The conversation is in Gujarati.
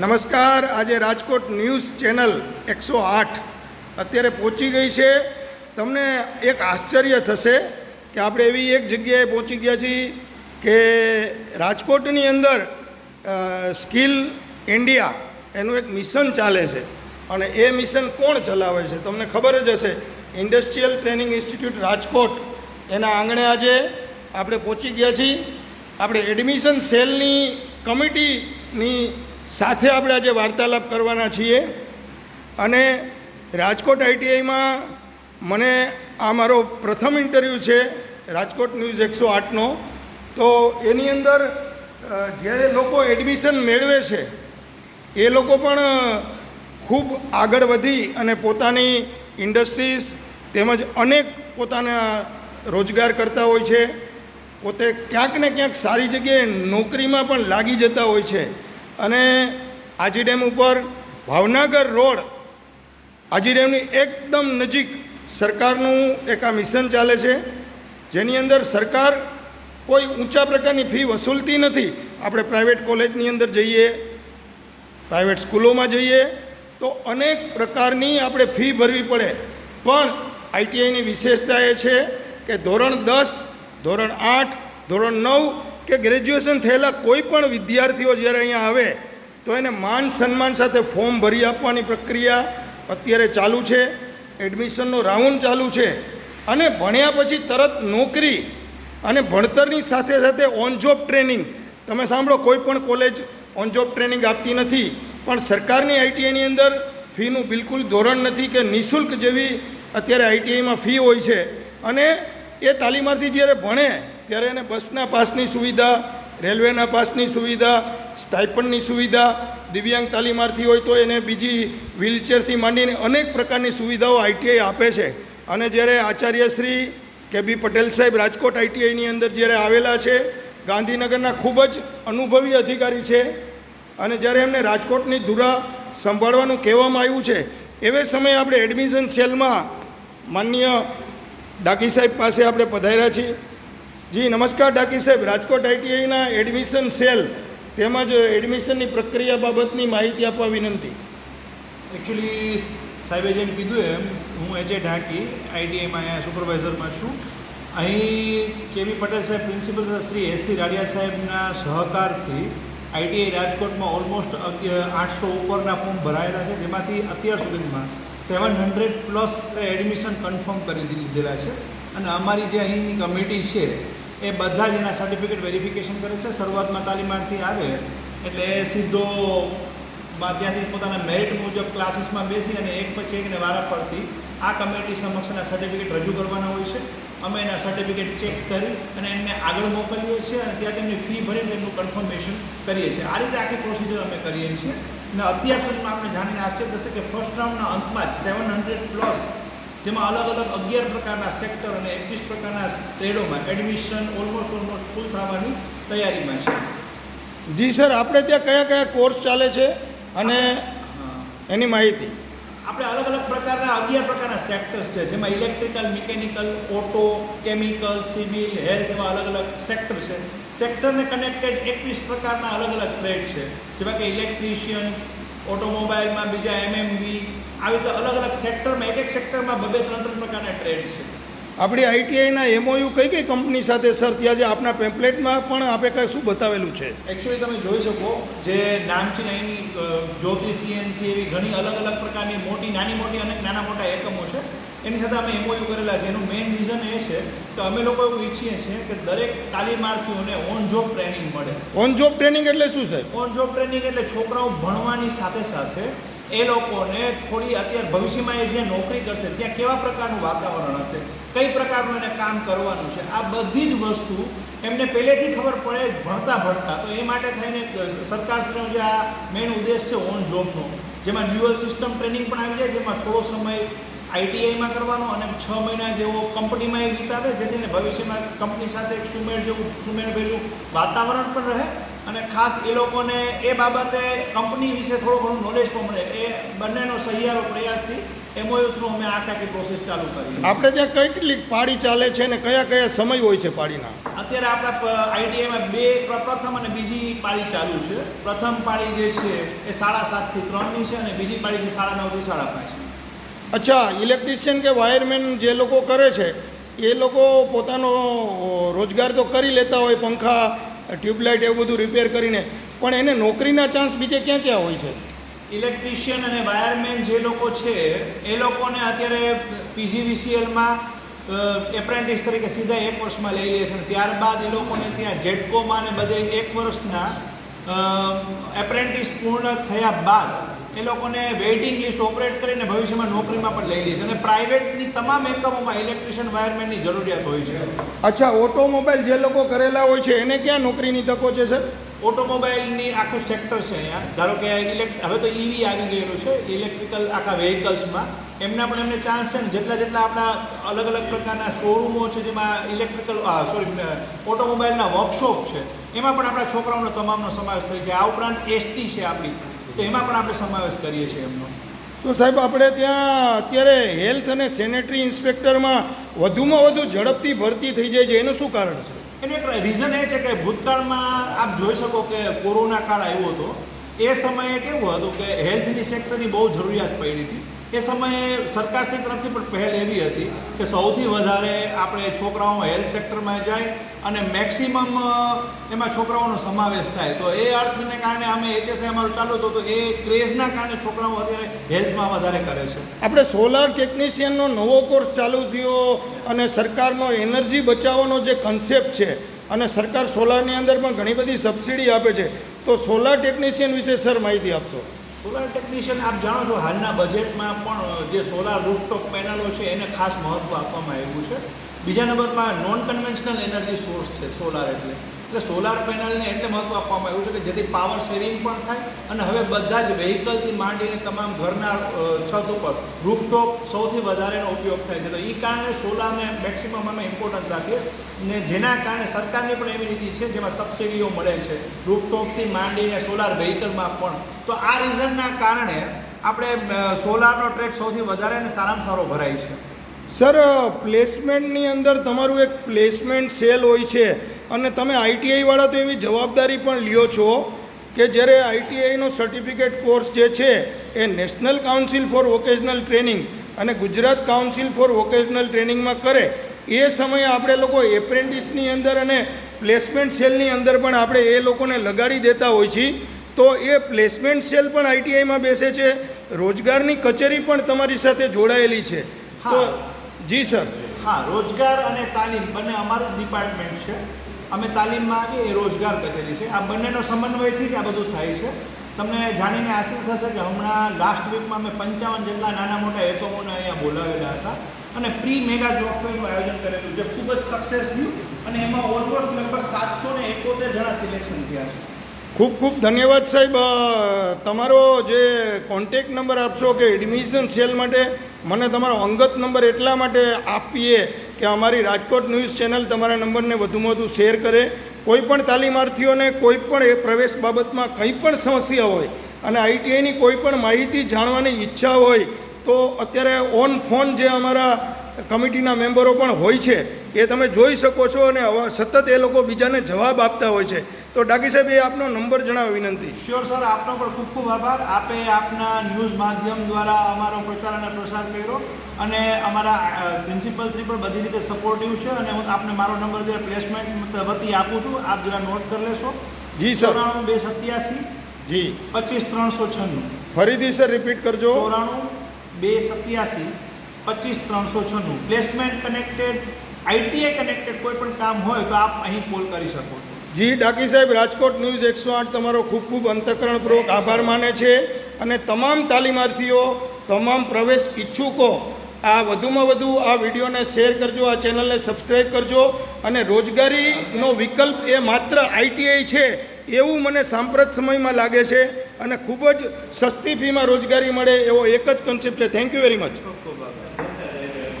નમસ્કાર. આજે રાજકોટ ન્યૂઝ ચેનલ એકસો આઠ અત્યારે પહોંચી ગઈ છે. તમને એક આશ્ચર્ય થશે કે આપણે એવી એક જગ્યાએ પહોંચી ગયા છીએ કે રાજકોટની અંદર સ્કિલ ઇન્ડિયા એનું એક મિશન ચાલે છે. અને એ મિશન કોણ ચલાવે છે? તમને ખબર જ હશે. ઇન્ડસ્ટ્રીયલ ટ્રેનિંગ ઇન્સ્ટિટ્યૂટ રાજકોટ એના આંગણે આજે આપણે પહોંચી ગયા છીએ. આપણે એડમિશન સેલની કમિટીની સાથે આપણે આજે વાર્તાલાપ કરવાના છીએ. અને રાજકોટ આઈટીઆઈમાં મને આ મારો પ્રથમ ઇન્ટરવ્યૂ છે, રાજકોટ ન્યૂઝ એકસો આઠનો. તો એની અંદર જ્યારે લોકો એડમિશન મેળવે છે, એ લોકો પણ ખૂબ આગળ વધી અને પોતાની ઇન્ડસ્ટ્રીઝ તેમજ અનેક પોતાના રોજગાર કરતા હોય છે. પોતે ક્યાંક ને ક્યાંક સારી જગ્યાએ નોકરીમાં પણ લાગી જતા હોય છે. અને આજી ડેમ ઉપર ભાવનગર રોડ, આજી ડેમની એકદમ નજીક સરકારનું એક આ મિશન ચાલે છે, જેની અંદર સરકાર કોઈ ઊંચા પ્રકારની ફી વસૂલતી નથી. આપણે પ્રાઇવેટ કોલેજની અંદર જઈએ, પ્રાઇવેટ સ્કૂલોમાં જઈએ, તો અનેક પ્રકારની આપણે ફી ભરવી પડે. પણ આઈટીઆઈની વિશેષતા એ છે કે ધોરણ દસ, ધોરણ આઠ, ધોરણ નવ કે ગ્રેજ્યુએશન થયેલા કોઈ પણ વિદ્યાર્થીઓ જ્યારે અહીંયા આવે, તો એને માન સન્માન સાથે ફોર્મ ભરી આપવાની પ્રક્રિયા અત્યારે ચાલુ છે. એડમિશનનો રાઉન્ડ ચાલુ છે. અને ભણ્યા પછી તરત નોકરી અને ભણતરની સાથે સાથે ઓન જોબ ટ્રેનિંગ તમે સાંભળો, કોઈ પણ કોલેજ ઓન જોબ ટ્રેનિંગ આપતી નથી. પણ સરકારની આઈટીઆઈની અંદર ફીનું બિલકુલ ધોરણ નથી કે નિઃશુલ્ક જેવી અત્યારે આઈટીઆઈમાં ફી હોય છે. અને એ તાલીમાર્થી જ્યારે ભણે ત્યારે એને બસના પાસની સુવિધા, રેલવેના પાસની સુવિધા સ્ટાઇપન્ડની સુવિધા, દિવ્યાંગ તાલીમાર્થી હોય તો એને બીજી વ્હીલચેરથી માંડીને અનેક પ્રકારની સુવિધાઓ આઈટીઆઈ આપે છે. અને જ્યારે આચાર્ય શ્રી કે બી પટેલ સાહેબ રાજકોટ આઈટીઆઈની અંદર જ્યારે આવેલા છે, ગાંધીનગરના ખૂબ જ અનુભવી અધિકારી છે. અને જ્યારે એમને રાજકોટની ધુરા સંભાળવાનું કહેવામાં આવ્યું છે, એવે સમયે આપણે એડમિશન સેલમાં માનનીય ડાકી સાહેબ પાસે આપણે પધાર્યા છીએ. જી, નમસ્કાર ડાકી સાહેબ. રાજકોટ આઈટીઆઈના એડમિશન સેલ તેમજ એડમિશનની પ્રક્રિયા બાબતની માહિતી આપવા વિનંતી. એકચ્યુઅલી સાહેબે જેમ કીધું એમ, હું એજે ઢાકી, આઈટીઆઈમાં અહીંયા સુપરવાઇઝરમાં છું. અહીં કેવી પટેલ સાહેબ પ્રિન્સિપલ શ્રી એસસી રાડિયા સાહેબના સહકારથી આઈટીઆઈ રાજકોટમાં ઓલમોસ્ટ આઠસો ઉપરના ફોર્મ ભરાયેલા છે. જેમાંથી અત્યાર સુધીમાં seven hundred plus admission confirm કરી દીધેલા છે. અને અમારી જે અહીંની કમિટી છે એ બધા જ એના સર્ટિફિકેટ વેરિફિકેશન કરે છે. શરૂઆતમાં તાલીમાર્થી આવે એટલે એ સીધો ત્યાંથી પોતાના મેરિટ મુજબ ક્લાસીસમાં બેસી અને એક પછી એકને વારાફરતી આ કમિટી સમક્ષ એના સર્ટિફિકેટ રજૂ કરવાના હોય છે. અમે એના સર્ટિફિકેટ ચેક કરી અને એમને આગળ મોકલીએ છીએ અને ત્યાં તેમની ફી ભરીને એમનું કન્ફર્મેશન કરીએ છીએ. આ રીતે આખી પ્રોસિજર અમે કરીએ છીએ. અને અત્યાર સુધીમાં આપણે જાણીને આશ્ચર્ય થશે કે ફર્સ્ટ રાઉન્ડના અંતમાં જ સેવન હંડ્રેડ પ્લસ જેમાં અલગ અલગ અગિયાર પ્રકારના સેક્ટર અને એકવીસ પ્રકારના ટ્રેડોમાં એડમિશન ઓલમોસ્ટ ઓલમોસ્ટ ફૂલ થવાની તૈયારીમાં છે. જી સર આપણે ત્યાં કયા કયા કોર્સ ચાલે છે અને એની માહિતી? આપણે અલગ અલગ પ્રકારના અગિયાર પ્રકારના સેક્ટર્સ છે જેમાં electrical mechanical auto chemical civil health એવા અલગ અલગ સેક્ટર છે. સેક્ટરને કનેક્ટેડ એકવીસ પ્રકારના અલગ અલગ ટ્રેડ છે. જેવા કે ઇલેક્ટ્રિશિયન ઓટોમોબાઈલમાં બીજા એમએમવી આવી રીતે અલગ અલગ સેક્ટરમાં એક એક સેક્ટરમાં બબે ત્રણ ત્રણ પ્રકારના ટ્રેડ છે. આપણી આઈટીઆઈના એમઓયુ કઈ કઈ કંપની સાથે સર? ત્યાં જે આપના પેમ્પલેટમાં પણ આપે કાંઈ શું બતાવેલું છે? એકચ્યુઅલી તમે જોઈ શકો જે નામચીન અહીંની જ્યોતિ સીએનસી એવી ઘણી અલગ અલગ પ્રકારની મોટી નાની મોટી અને નાના મોટા એકમો છે. એની સાથે અમે એમઓયુ કરેલા છે. એનું મેઇન રીઝન એ છે કે અમે લોકો એવું ઈચ્છીએ છીએ કે દરેક તાલીમાર્થીઓને ઓન જોબ ટ્રેનિંગ મળે. ઓન જોબ ટ્રેનિંગ એટલે શું સાહેબ? ઓન જોબ ટ્રેનિંગ એટલે છોકરાઓ ભણવાની સાથે સાથે એ લોકોને થોડી અત્યારે ભવિષ્યમાં એ જે નોકરી કરશે, ત્યાં કેવા પ્રકારનું વાતાવરણ હશે, કઈ પ્રકારનું એને કામ કરવાનું છે, આ બધી જ વસ્તુ એમને પહેલેથી ખબર પડે ભણતા ભણતા. તો એ માટે થઈને સરકારશ્રીનો જે આ મેઇન ઉદ્દેશ છે ઓન જોબનો જેમાં ડ્યુઅલ સિસ્ટમ ટ્રેનિંગ પણ આવી જાય, જેમાં થોડો સમય આઈટીઆઈમાં કરવાનો અને છ મહિના જેવો કંપનીમાં એ વિતાવે, જેથી ભવિષ્યમાં કંપની સાથે એક સુમેળ જેવું સુમેળભર્યું વાતાવરણ પણ રહે અને ખાસ એ લોકોને એ બાબતે કંપની વિશે થોડું ઘણું નોલેજ પણ મળે. એ બંનેનો સહિયારો પ્રયાસથી એમઓયુ થ્રુ અમે આખી આખી પ્રોસેસ ચાલુ કરી. આપણે ત્યાં કઈ કેટલી પાળી ચાલે છે અને કયા કયા સમય હોય છે પાળીના? અત્યારે આપણા આઈટીઆઈમાં બે પ્ર- પ્રથમ અને બીજી પાળી ચાલુ છે. પ્રથમ પાળી જે છે એ સાડા સાતથી ત્રણની છે અને બીજી પાડી છે સાડા નવથી સાડા પાંચ. અચ્છા ઇલેક્ટ્રિશિયન કે વાયરમેન જે લોકો કરે છે એ લોકો પોતાનો રોજગાર તો કરી લેતા હોય પંખા ટ્યુબલાઇટ એવું બધું રિપેર કરીને, પણ એને નોકરીના ચાન્સ બીજે ક્યાં ક્યાં હોય છે? ઇલેક્ટ્રિશિયન અને વાયરમેન જે લોકો છે, એ લોકોને અત્યારે પીજીવીસીએલમાં એપ્રેન્ટિસ તરીકે સીધા એક વર્ષમાં લઈ લે છે. ત્યારબાદ એ લોકોને ત્યાં જેટકોમાં ને બધે એક વર્ષના એપ્રેન્ટિસ પૂર્ણ થયા બાદ એ લોકોને વેઇટિંગ લિસ્ટ ઓપરેટ કરીને ભવિષ્યમાં નોકરીમાં પણ લઈ લે છે. અને પ્રાઇવેટની તમામ એકમોમાં ઇલેક્ટ્રિશિયન વાયરમેનની જરૂરિયાત હોય છે. અચ્છા ઓટોમોબાઈલ જે લોકો કરેલા હોય છે એને ક્યાં નોકરીની તકો છે સર? ઓટોમોબાઈલની આખું સેક્ટર છે અહીંયા. ધારો કે ઇલેક્ટ હવે તો ઈવી આવી ગયેલું છે ઇલેક્ટ્રિકલ આખા વેહિકલ્સમાં એમના પણ એમને ચાન્સ છે ને જેટલા જેટલા આપણા અલગ અલગ પ્રકારના શોરૂમો છે જેમાં ઇલેક્ટ્રિકલ સોરી ઓટોમોબાઈલના વર્કશોપ છે એમાં પણ આપણા છોકરાઓનો તમામનો સમાવેશ થાય છે. આ ઉપરાંત એસટી છે આપણી. તો એમાં પણ આપણે સમાવેશ કરીએ છીએ એમનો. તો સાહેબ આપણે ત્યાં અત્યારે હેલ્થ અને સેનેટરી ઇન્સ્પેક્ટરમાં વધુમાં વધુ ઝડપથી ભરતી થઈ જાય છે. એનું શું કારણ છે? એનું એક રીઝન એ છે કે ભૂતકાળમાં આપ જોઈ શકો કે કોરોના કાળ આવ્યો હતો. એ સમયે કેવું હતું કે હેલ્થની સેક્ટરની બહુ જરૂરિયાત પડી હતી. એ સમયે સરકારશ્રી તરફથી પણ પહેલ એવી હતી કે સૌથી વધારે આપણે છોકરાઓ હેલ્થ સેક્ટરમાં જાય અને મેક્સિમમ એમાં છોકરાઓનો સમાવેશ થાય. તો એ અર્થને કારણે અમે એચએસઆઈ અમારું ચાલુ હતું તો એ ક્રેઝના કારણે છોકરાઓ અત્યારે હેલ્થમાં વધારે કરે છે. આપણે સોલાર ટેકનિશિયનનો નવો કોર્સ ચાલુ થયો અને સરકારનો એનર્જી બચાવવાનો જે કન્સેપ્ટ છે અને સરકાર સોલારની અંદર પણ ઘણી બધી સબસિડી આપે છે. તો સોલાર ટેકનિશિયન વિશે સર માહિતી આપશો? સોલાર ટેકનિશિયન આપ જાણો છો હાલના બજેટમાં પણ જે સોલાર રૂફટોપ પેનલો છે, એને ખાસ મહત્ત્વ આપવામાં આવ્યું છે. બીજા નંબરમાં નોન કન્વેન્શનલ એનર્જી સોર્સ છે સોલાર એટલે. એટલે સોલાર પેનલને એટલે મહત્ત્વ આપવામાં આવ્યું છે કે જેથી પાવર સેવિંગ પણ થાય અને હવે બધા જ વેહિકલથી માંડીને તમામ ઘરના છત ઉપર રૂફટોપ સૌથી વધારેનો ઉપયોગ થાય છે. તો એ કારણે સોલારને મેક્સિમમ અમે ઇમ્પોર્ટન્સ આપીએ ને જેના કારણે સરકારની પણ એવી નીતિ છે જેમાં સબસિડીઓ મળે છે રૂફટોપથી માંડીને સોલાર વેહિકલમાં પણ. તો આ રીઝનના કારણે આપણે સોલારનો ટ્રેક સૌથી વધારે અને સારામાં સારો ભરાય છે. સર, પ્લેસમેન્ટની અંદર તમારું એક પ્લેસમેન્ટ સેલ હોય છે અને તમે આઈટીઆઈવાળા તો એવી જવાબદારી પણ લ્યો છો કે જ્યારે આઈટીઆઈનો સર્ટિફિકેટ કોર્સ જે છે એ national council for vocational training અને ગુજરાત કાઉન્સિલ ફોર વોકેશનલ ટ્રેનિંગમાં કરે, એ સમયે આપણે લોકો એપ્રેન્ટિસની અંદર અને પ્લેસમેન્ટ સેલની અંદર પણ આપણે એ લોકોને લગાડી દેતા હોય છીએ. તો એ પ્લેસમેન્ટ સેલ પણ આઈટીઆઈમાં બેસે છે. રોજગારની કચેરી પણ તમારી સાથે જોડાયેલી છે. તો. જી સર. હા રોજગાર અને તાલીમ બંને અમારું જ ડિપાર્ટમેન્ટ છે. અમે તાલીમમાં આવીએ એ રોજગાર કચેરી છે. આ બંનેનો સમન્વયથી જ આ બધું થાય છે. તમને જાણીને આશ્ચર્ય થશે કે હમણાં લાસ્ટ વીકમાં અમે પંચાવન જેટલા નાના મોટા એકમોને અહીંયા બોલાવેલા હતા. અને પ્રી મેગા જોબ ફેરનું આયોજન કરેલું જે ખૂબ જ સક્સેસ થયું અને એમાં ઓલમોસ્ટ લગભગ સાતસો ને એકોતેર જણા સિલેક્શન થયા છે. ખૂબ ખૂબ ધન્યવાદ સાહેબ. તમારો જે કોન્ટેક નંબર આપશો કે એડમિશન સેલ માટે મને તમારો અંગત નંબર એટલા માટે આપીએ કે અમારી રાજકોટ ન્યૂઝ ચેનલ તમારા નંબરને વધુમાં વધુ શેર કરે. કોઈ પણ તાલીમાર્થીઓને કોઈ પણ એ પ્રવેશ બાબતમાં કંઈ પણ સમસ્યા હોય અને આઈટીઆઈની કોઈ પણ માહિતી જાણવાની ઈચ્છા હોય તો અત્યારે ઓન ફોન જે અમારા કમિટીના મેમ્બરો પણ હોય છે એ તમે જોઈ શકો છો અને સતત એ લોકો બીજાને જવાબ આપતા હોય છે. તો ડાકી સાહેબ એ આપનો નંબર જણાવો વિનંતી. શ્યોર સર આપનો પણ ખૂબ ખૂબ આભાર. આપે આપના ન્યૂઝ માધ્યમ દ્વારા અમારો પ્રચાર અને પ્રસાર કર્યો અને અમારા પ્રિન્સિપલ્સની પણ બધી રીતે સપોર્ટિવ છે અને હું આપને મારો નંબર જે પ્લેસમેન્ટ વતી આપું છું આપ જરા નોટ કરી લેશો. જી સર ચોરાણું બે સત્યાસી જી. પચીસ ત્રણસો છન્નું. ફરીથી સર રિપીટ કરજો. ચોરાણું બે સત્યાસી પચીસ ત્રણસો છન્નું. પ્લેસમેન્ટ કનેક્ટેડ આઈટીઆઈ કનેક્ટેડ કોઈ પણ કામ હોય તો આપ અહીં કોલ કરી શકો છો. જી, ડાકી સાહેબ, રાજકોટ ન્યૂઝ એકસો આઠ તમારો ખૂબ ખૂબ અંતઃકરણપૂર્વક આભાર માને છે અને તમામ તાલીમાર્થીઓ, તમામ પ્રવેશ ઈચ્છુકો, આ વધુમાં વધુ આ વિડીયોને શેર કરજો, આ ચેનલને સબસ્ક્રાઈબ કરજો અને રોજગારીનો વિકલ્પ એ માત્ર આઈટીઆઈ છે એવું મને સાંપ્રત સમયમાં લાગે છે અને ખૂબ જ સસ્તી ફીમાં રોજગારી મળે એવો એક જ કન્સેપ્ટ છે. Thank you very much